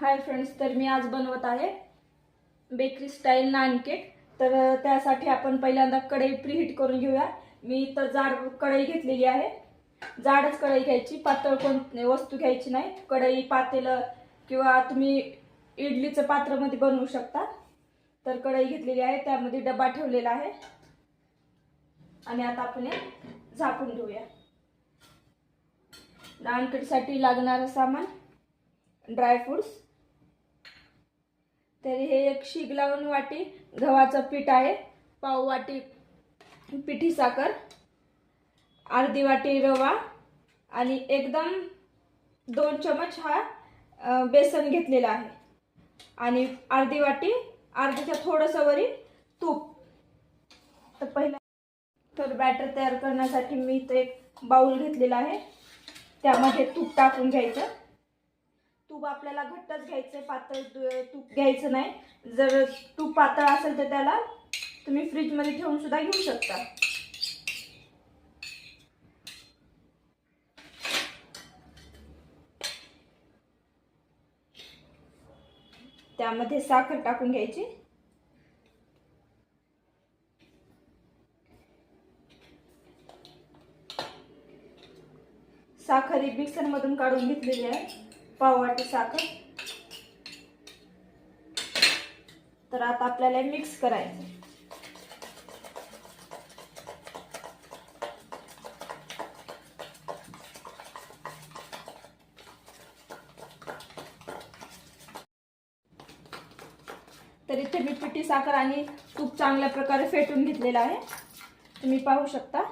Hi friends तर मी आज बनवत आहे बेकरी स्टाईल नान केक तर त्यासाठी आपण पहिल्यांदा कढई प्रीहीट करून घेऊया. मी तर जाड कढई घेतलेली आहे. जाडच कढई घ्यायची पातळ कोण वस्तू घ्यायची नाही. कढई पातेलं किंवा तुम्ही इडलीचं पात्रामध्ये बनवू शकता. तर कढई घेतलेली आहे त्यामध्ये डबा ठेवलेला आहे. आणि आता आपण हे झाकून घेऊया. नानकेटसाठी लागणारं सामान ड्रायफ्रूट्स तर हे एक शिग लावून वाटी गव्हाचं पीठ आहे पाव वाटी पिठी साखर अर्धी वाटी रवा आणि एकदम दोन चमच हा बेसन घेतलेला आहे. आणि अर्धी वाटी अर्धीच्या थोडंसं वरी तूप. तर पहिला तर बॅटर तयार करण्यासाठी मी इथं एक बाऊल घेतलेला आहे. त्यामध्ये तूप टाकून घ्यायचं. तूप आपल्याला घट्टच घ्यायचं पातळ तूप घ्यायचं नाही. जर तूप पातळ असेल तर त्याला तुम्ही फ्रीजमध्ये ठेवून सुद्धा घेऊ शकता. त्यामध्ये साखर टाकून घ्यायची. साखर ही मिक्सरमधून काढून घेतलेली आहे. पाववाटी साखर. तर आता आपल्याला मिक्स करायचं. तर इथे मी पिठी साखर आणि तूप चांगल्या प्रकारे फेटून घेतलेलं आहे. तुम्ही पाहू शकता.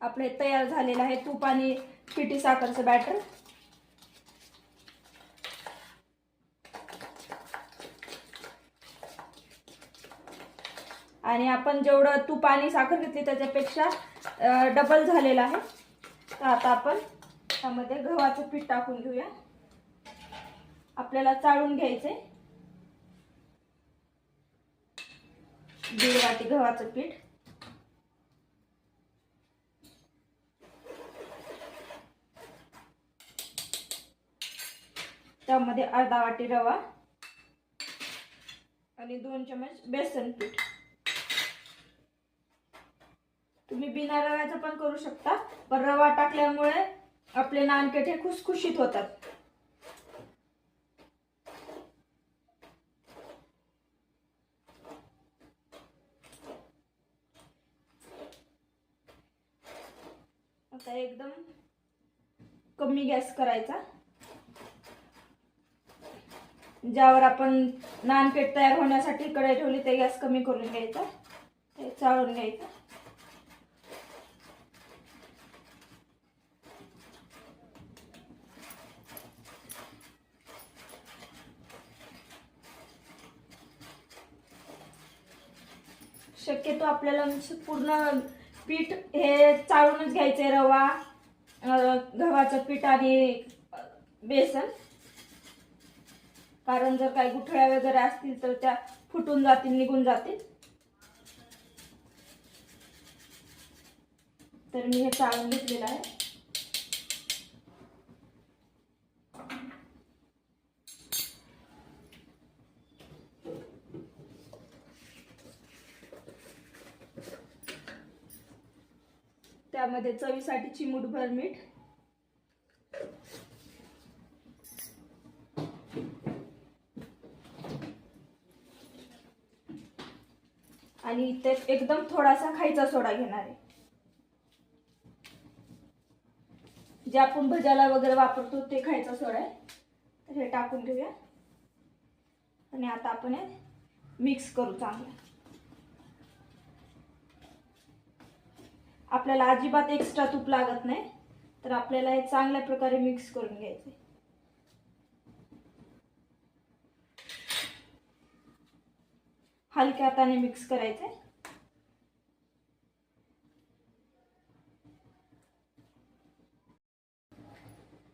आपले तयार झालेलं आहे तूप आणि पिठी साखरचं बॅटर आणि आपण जेवढं तूप आणि साखर घेतली त्याच्यापेक्षा डबल झालेलं आहे. तर आता आपण त्यामध्ये गव्हाचं पीठ टाकून घेऊया. आपल्याला चाळून घ्यायचे दीड वाटी गव्हाचं पीठ. त्यामध्ये अर्धा वाटी रवा आणि दोन चमच बेसन पीठ. तुम्ही बिना रव्याचं पण करू शकता. पण रवा टाकल्यामुळे आपले नानकेट हे खुसखुशीत होतात. आता एकदम कमी गॅस करायचा. ज्यावर आपण नानपेट तयार होण्यासाठी कढई ठेवली ते गॅस कमी करून घ्यायचा. ते चाळून घ्यायचं. शक्यतो आपल्याला पूर्ण पीठ हे चाळूनच घ्यायचंय रवा गव्हाचं पीठ आणि बेसन. कारण जर काही गुठळ्या वगैरे असतील तर त्या फुटून जातील निघून जातील. तर मी हे चाळून घेतलेलं आहे. त्यामध्ये चवीसाठी चिमूटभर मीठ. आणि ते एकदम थोडासा खायचा सोडा घेणार आहे. जे आपण भज्याला वगैरे वापरतो ते खायचा सोडा आहे. तर हे टाकून घेऊया. आणि आता आपण हे मिक्स करू चांगलं. आपल्याला अजिबात एक्स्ट्रा तूप लागत नाही. तर आपल्याला हे चांगल्या प्रकारे मिक्स करून घ्यायचे हलक्या हाताने मिक्स करायचे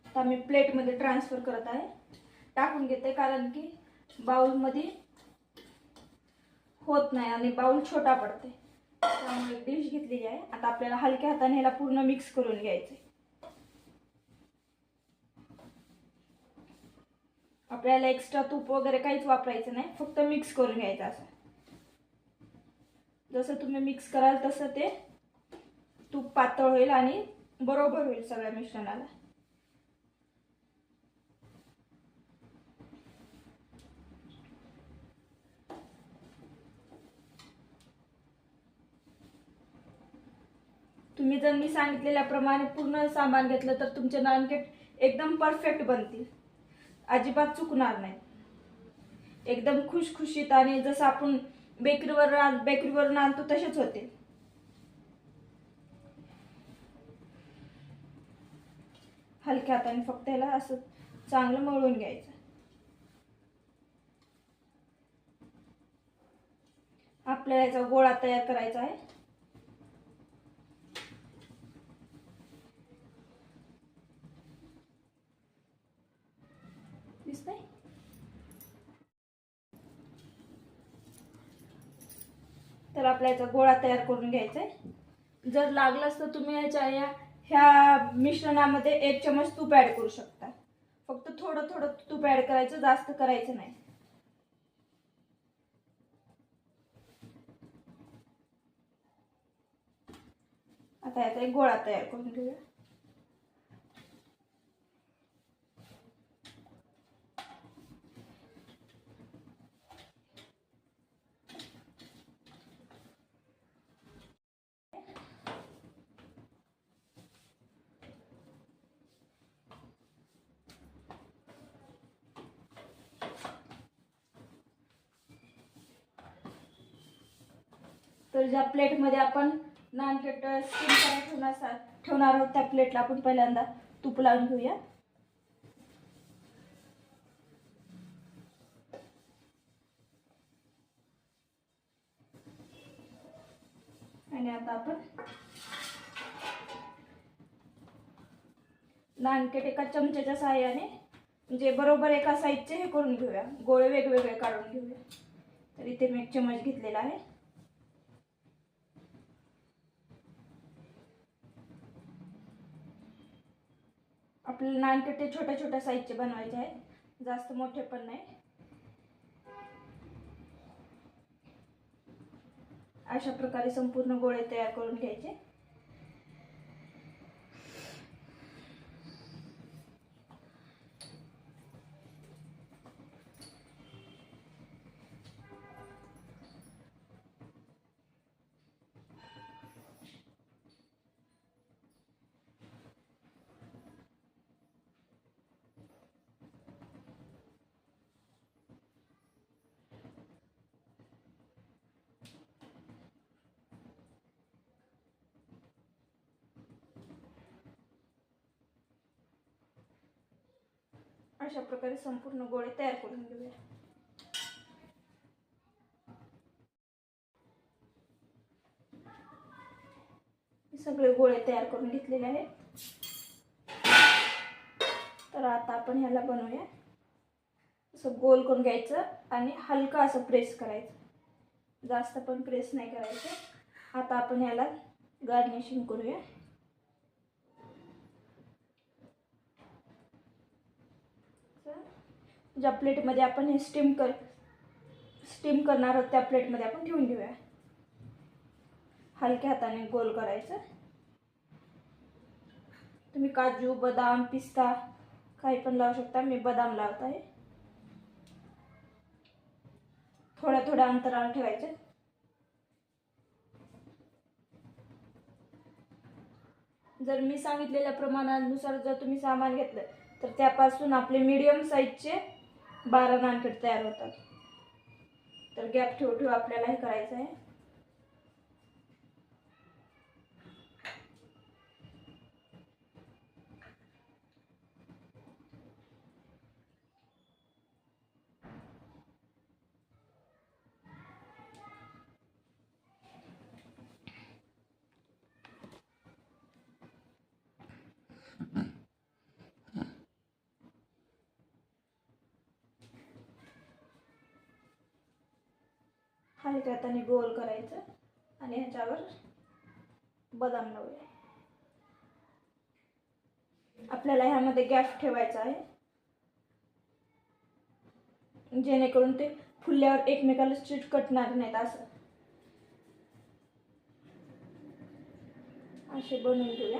आता मी प्लेटमध्ये ट्रान्सफर करत आहे. टाकून घेते कारण की बाउलमध्ये होत नाही आणि बाउल छोटा पडते. त्यामुळे डिश घेतलेली आहे. आता आपल्याला हलक्या हाताने ह्याला पूर्ण मिक्स करून घ्यायचे आपल्याला एक्स्ट्रा तूप वगैरे काहीच वापरायचं नाही. फक्त मिक्स करून घ्यायचं असं. जसं तुम्ही मिक्स कराल तसं ते तूप पातळ होईल आणि बरोबर होईल सगळ्या मिश्रणाला. तुम्ही जर मी सांगितलेल्याप्रमाणे पूर्ण सामान घेतलं तर तुमचे नानकेट एकदम परफेक्ट बनतील. अजिबात चुकणार नाही. एकदम खुशखुशीत आणि जसं आपण बेकरीवर आण- बेकरीवरून आणतो तसेच होते. हलक्या हाताने फक्त याला असं चांगलं मळून घ्यायचं. आपल्याला याचा गोळा तयार करायचा आहे. तर आपल्या याचा गोळा तयार करून घ्यायचा आहे जर लागलाच तर तुम्ही याच्या या ह्या मिश्रणामध्ये एक चमच तूप ऍड करू शकता. फक्त थोडं थोडं तूप ऍड करायचं जास्त करायचं नाही. आता याचा एक गोळा तयार करून घेऊया. तर ज्या प्लेटमध्ये आपण नानकेट स्टीम करायला ठेवणार ठेवणार आहोत त्या प्लेटला आपण पहिल्यांदा तूप लावून घेऊया. आणि आता आपण नानकेट एका चमच्याच्या सहाय्याने म्हणजे बरोबर एका साईजचे हे करून घेऊया. गोळे वेगवेगळे काढून घेऊया. तर इथे मी एक चमच घेतलेला आहे. आपल्याला नानकटे छोट्या छोट्या साईजचे बनवायचे आहेत. जास्त मोठे पण नाही. अशा प्रकारे संपूर्ण गोळे तयार करून घ्यायचे. अशा प्रकारे संपूर्ण गोळे तयार करून घेऊया. सगळे गोळे तयार करून घेतलेले आहेत. तर आता आपण ह्याला बनवूया. असं गोल करून घ्यायचं आणि हलकं असं प्रेस करायचं. जास्त पण प्रेस नाही करायचं. आता आपण ह्याला गार्निशिंग करूया. ज्या प्लेटमध्ये आपण हे स्टीम कर स्टीम करणार आहोत त्या प्लेटमध्ये आपण ठेवून घेऊया. हलक्या हाताने गोल करायचं. तुम्ही काजू बदाम पिस्ता काही पण लावू शकता. मी बदाम लावत आहे थोड्या थोड्या अंतरावर ठेवायचं. जर मी सांगितलेल्या प्रमाणानुसार जर तुम्ही सामान घेतलं तर त्यापासून आपले मीडियम साईजचे बारा नानकेट तयार होतात. तर गॅप ठेवू ठेवू आपल्याला हे करायचं आहे हलक्या हाताने गोल करायचं आणि ह्याच्यावर बदाम लावूया. आपल्याला ह्यामध्ये गॅप ठेवायचा आहे. जेणेकरून ते फुलल्यावर एकमेकाला चिटकटणार नाहीत असं. असे बनवून घेऊया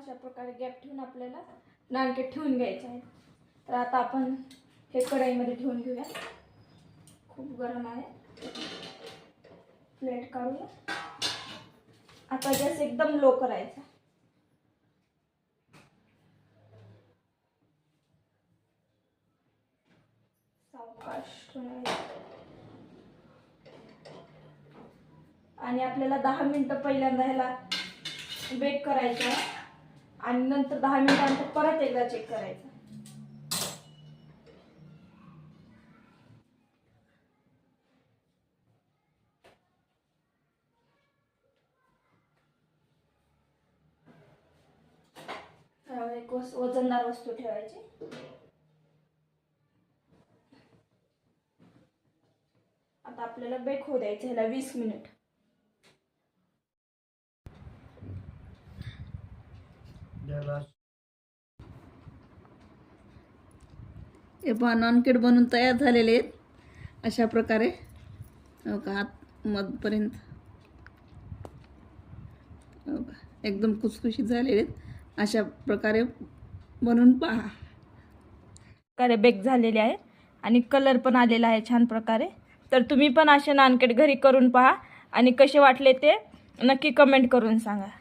अशा प्रकारे गॅप ठेवून आपल्याला नानके ठेवून घ्यायचे आहेत. तर आता आपण हे कढईमध्ये ठेवून घेऊया. खूप गरम आहे. प्लेट काढूया. आता गॅस एकदम लो करायचा. सावकाश आणि आपल्याला दहा मिनिटं पहिल्यांदा ह्याला बेक करायचं आहे. आणि नंतर दहा मिनिटानंतर परत एकदा चेक करायचं. एक वजनदार वस्तू ठेवायची. आता आपल्याला बेक होऊ द्यायचं ह्याला वीस मिनिट हे पहा नॉनकेट बनवून तयार झालेले आहेत. अशा प्रकारे. हो का आत मधपर्यंत. हो का एकदम खुसखुशीत झालेले आहेत. अशा प्रकारे बनवून पहा. प्रकारे बेक झालेले आहे आणि कलर पण आलेला आहे छान प्रकारे. तर तुम्ही पण असे नानकेट घरी करून पहा आणि कसे वाटले ते नक्की कमेंट करून सांगा.